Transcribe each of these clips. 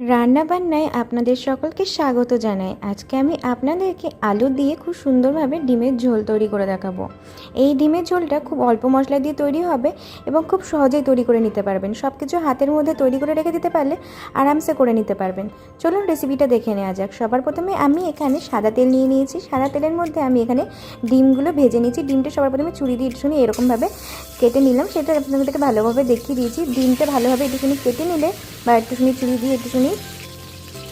রান্নাবান্নায় আপনাদের সকলকে স্বাগত জানাই। আজকে আমি আপনাদেরকে আলু দিয়ে খুব সুন্দরভাবে ডিমের ঝোল তৈরি করে দেখাবো। এই ডিমের ঝোলটা খুব অল্প মশলা দিয়ে তৈরি হবে এবং খুব সহজেই তৈরি করে নিতে পারবেন। সব কিছু হাতের মধ্যে তৈরি করে রেখে দিতে পারলে আরামসে করে নিতে পারবেন। চলুন রেসিপিটা দেখে নেওয়া যাক। সবার প্রথমে আমি এখানে সাদা তেল নিয়ে নিয়েছি। সাদা তেলের মধ্যে আমি এখানে ডিমগুলো ভেজে নিয়েছি। ডিমটা সবার প্রথমে চুরি দিয়ে একটুখানি এরকমভাবে কেটে নিলাম। সেটা আপনাদেরকে ভালোভাবে দেখিয়ে দিয়েছি। ডিমটা ভালোভাবে একটুখানি কেটে নিলে বা একটুখানি চুরি দিয়ে একটু একটুখানি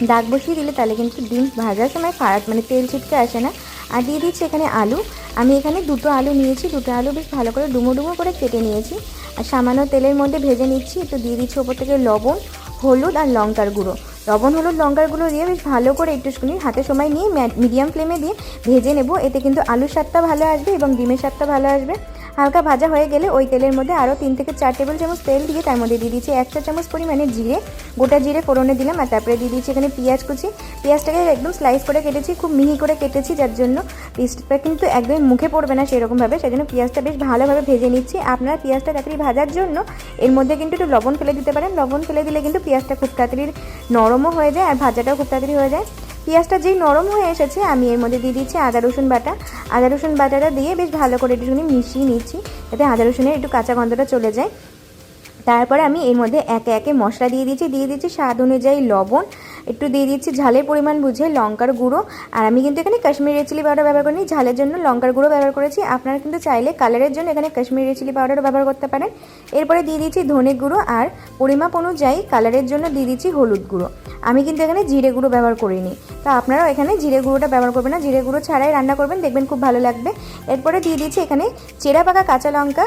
দাগ বসিয়ে দিলে তাহলে কিন্তু ডিম ভাজার সময় ফারাত মানে তেল ছিটকে আসে না। আর দিয়ে দিচ্ছি এখানে আলু। আমি এখানে দুটো আলু নিয়েছি, দুটো আলু বেশ ভালো করে ডুমো ডুমো করে কেটে নিয়েছি। আর সামান্য তেলের মধ্যে ভেজে নিচ্ছি, একটু দিয়ে দিচ্ছি ওপর থেকে লবণ, হলুদ আর লঙ্কার গুঁড়ো। লবণ, হলুদ, লঙ্কার গুঁড়ো দিয়ে বেশ ভালো করে একটু একটুখানি হাতে সময় নিয়ে মিডিয়াম ফ্লেমে দিয়ে ভেজে নেব। এতে কিন্তু আলুর স্বাদটা ভালো আসবে এবং ডিমের স্বাদটা ভালো আসবে। হালকা ভাজা হয়ে গেলে ওই তেলের মধ্যে আরও তিন থেকে চার টেবিল চামচ তেল দিয়ে তার মধ্যে দিয়ে দিচ্ছি এক চামচ পরিমাণে জিরে, গোটা জিরে ফোড়নে দিলাম আর তারপরে দিয়ে দিচ্ছি এখানে পেঁয়াজ কুচি। পেঁয়াজটাকে একদম স্লাইস করে কেটেছি, খুব মিহি করে কেটেছি যার জন্য পিসটা কিন্তু একদমই মুখে পড়বে না সেরকমভাবে সেই জন্য পেঁয়াজটা বেশ ভালোভাবে ভেজে নিচ্ছি। আপনারা পেঁয়াজটা তাড়াতাড়ি ভাজার জন্য এর মধ্যে কিন্তু একটু লবণ ফেলে দিতে পারেন। লবণ ফেলে দিলে কিন্তু পেঁয়াজটা খুব তাড়াতাড়ি নরমও হয়ে যায় আর ভাজাটাও খুব তাড়াতাড়ি হয়ে যায়। পেঁয়াজটা যেই নরম হয়ে এসেছে, আমি এর মধ্যে দিয়ে দিচ্ছি আদা, রসুন বাটা। আদা, রসুন বাটাটা দিয়ে বেশ ভালো করে একটুখানি মিশিয়ে নিচ্ছি, যাতে আদা, রসুনের একটু কাঁচা গন্ধটা চলে যায়। তারপরে আমি এর মধ্যে একে একে মশলা দিয়ে দিচ্ছি দিয়ে দিচ্ছি স্বাদ অনুযায়ী লবণ, একটু দিয়ে দিচ্ছি ঝালের পরিমাণ বুঝে লঙ্কার গুঁড়ো। আর আমি কিন্তু এখানে কাশ্মীরি চিলি পাউডার ব্যবহার করিনি, ঝালের জন্য লঙ্কার গুঁড়ো ব্যবহার করেছি। আপনারা কিন্তু চাইলে কালারের জন্য এখানে কাশ্মীরি চিলি পাউডারও ব্যবহার করতে পারেন। এরপরে দিয়ে দিচ্ছি ধনে গুঁড়ো, আর পরিমাপ অনুযায়ী কালারের জন্য দিয়ে দিচ্ছি হলুদ গুঁড়ো। আমি কিন্তু এখানে জিরে গুঁড়ো ব্যবহার করিনি। তো আপনারাও এখানে জিরে গুঁড়োটা ব্যবহার করবেন না। জিরে গুঁড়ো ছাড়াই রান্না করবেন, দেখবেন খুব ভালো লাগবে। এরপরে দিয়ে দিয়েছি এখানে চেরা পাকা কাঁচা লঙ্কা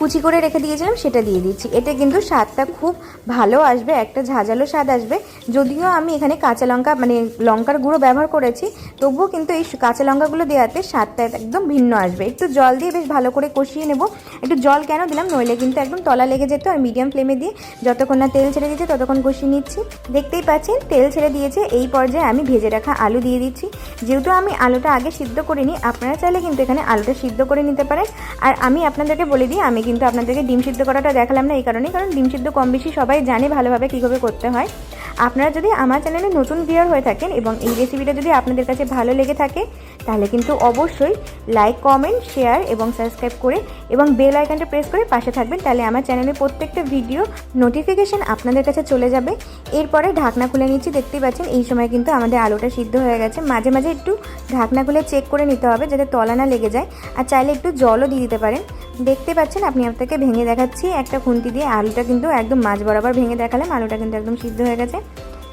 কুচি করে রেখে দিয়েছিলাম, সেটা দিয়ে দিচ্ছি। এতে কিন্তু স্বাদটা খুব ভালো আসবে, একটা ঝাঁঝালো স্বাদ আসবে। যদিও আমি এখানে কাঁচা লঙ্কা মানে লঙ্কার গুঁড়ো ব্যবহার করেছি, তবুও কিন্তু এই কাঁচা লঙ্কাগুলো দেওয়াতে স্বাদটা একদম ভিন্ন আসবে। একটু জল দিয়ে বেশ ভালো করে কষিয়ে নেব। একটু জল কেন দিলাম, নইলে কিন্তু একদম তলা লেগে যেত, আর মিডিয়াম ফ্লেমে দিয়ে যতক্ষণ না তেল ছেড়ে দিচ্ছে ততক্ষণ কষিয়ে নিচ্ছি। দেখতেই পাচ্ছেন, তেল ছেড়ে দিয়েছে, এই পর্যায়ে আমি ভেজে রাখা আলু দিয়ে দিচ্ছি। যেহেতু আমি আলুটা আগে সিদ্ধ করিনি, আপনারা চাইলে কিন্তু এখানে আলুটা সিদ্ধ করে নিতে পারেন। আর আমি আপনাদেরকে বলে দিই, আমি কিন্তু আপনাদেরকে ডিম সিদ্ধ করাটা দেখালাম না এই কারণেই, কারণ ডিম সিদ্ধ কম বেশি সবাই জানে ভালোভাবে কীভাবে করতে হয়। আপনারা যদি আমার চ্যানেলে নতুন ভিউয়ার হয়ে থাকেন এবং এই রেসিপিটা যদি আপনাদের কাছে ভালো লেগে থাকে, তাহলে কিন্তু অবশ্যই লাইক কমেন্ট শেয়ার এবং সাবস্ক্রাইব করে এবং বেল আইকনটা প্রেস করে পাশে থাকবেন, তাহলে আমার চ্যানেলে প্রত্যেকটা ভিডিও নোটিফিকেশান আপনাদের কাছে চলে যাবে। এরপরে ঢাকনা খুলে নিচ্ছি, দেখতেই পাচ্ছেন এই সময় কিন্তু আমাদের আলুটা সিদ্ধ হয়ে গেছে। মাঝে মাঝে একটু ঢাকনা খুলে চেক করে নিতে হবে যাতে তলা না লেগে যায়, আর চাইলে একটু জলও দিয়ে দিতে পারেন। দেখতে পাচ্ছেন, আপনি আপনাকে ভেঙে দেখাচ্ছি। একটা খুন্তি দিয়ে আলুটা কিন্তু একদম মাছ বরাবর ভেঙে দেখালাম, আলুটা কিন্তু একদম সিদ্ধ হয়ে গেছে।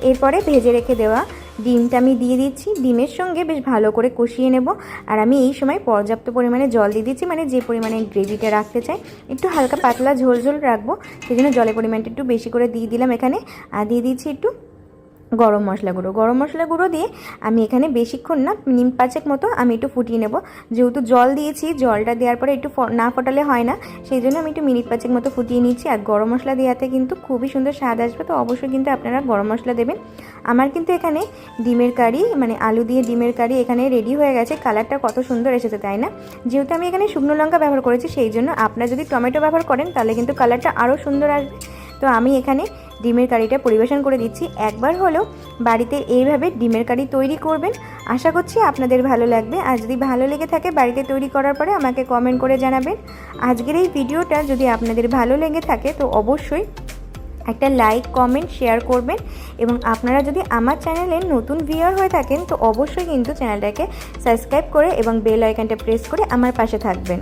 এরপরে ভেজে রেখে দেওয়া ডিমটা আমি দিয়ে দিচ্ছি। ডিমের সঙ্গে বেশ ভালো করে কষিয়ে নেব। আর আমি এই সময় পর্যাপ্ত পরিমাণে জল দিয়ে দিচ্ছি মানে যে পরিমাণে গ্রেভিটা রাখতে চাই। একটু হালকা পাতলা ঝোল ঝোল রাখব, সেই জন্য জলের পরিমাণটা একটু বেশি করে দিয়ে দিলাম এখানে। আর দিয়ে দিচ্ছি একটু গরম মশলা গুঁড়ো। গরম মশলা গুঁড়ো দিয়ে আমি এখানে বেশিক্ষণ না, নিম পাঁচেক মতো আমি একটু ফুটিয়ে নেব। যেহেতু জল দিয়েছি, জলটা দেওয়ার পরে একটু না ফোটালে হয় না, সেই জন্য আমি একটু মিনিট পাঁচেক মতো ফুটিয়ে নিচ্ছি। আর গরম মশলা দেওয়াতে কিন্তু খুবই সুন্দর স্বাদ আসবে, তো অবশ্যই কিন্তু আপনারা গরম মশলা দেবেন। আমার কিন্তু এখানে ডিমের কারি মানে আলু দিয়ে ডিমের কারি এখানে রেডি হয়ে গেছে। কালারটা কত সুন্দর এসেছে, তাই না? যেহেতু আমি এখানে শুকনো লঙ্কা ব্যবহার করেছি, সেই জন্য আপনারা যদি টমেটো ব্যবহার করেন, তাহলে কিন্তু কালারটা আরও সুন্দর আসবে। তো আমি এখানে ডিমের কারিটা পরিবেশন করে দিচ্ছি। একবার হলেও বাড়িতে এইভাবে ডিমের কারি তৈরি করবেন। আশা করছি আপনাদের ভালো লাগবে। আর যদি ভালো লেগে থাকে বাড়িতে তৈরি করার পরে আমাকে কমেন্ট করে জানাবেন। আজকের এই ভিডিওটা যদি আপনাদের ভালো লেগে থাকে তো অবশ্যই একটা লাইক কমেন্ট শেয়ার করবেন। এবং আপনারা যদি আমার চ্যানেলে নতুন ভিউয়ার হয়ে থাকেন তো অবশ্যই কিন্তু চ্যানেলটাকে সাবস্ক্রাইব করে এবং বেল আইকনটা প্রেস করে আমার পাশে থাকবেন।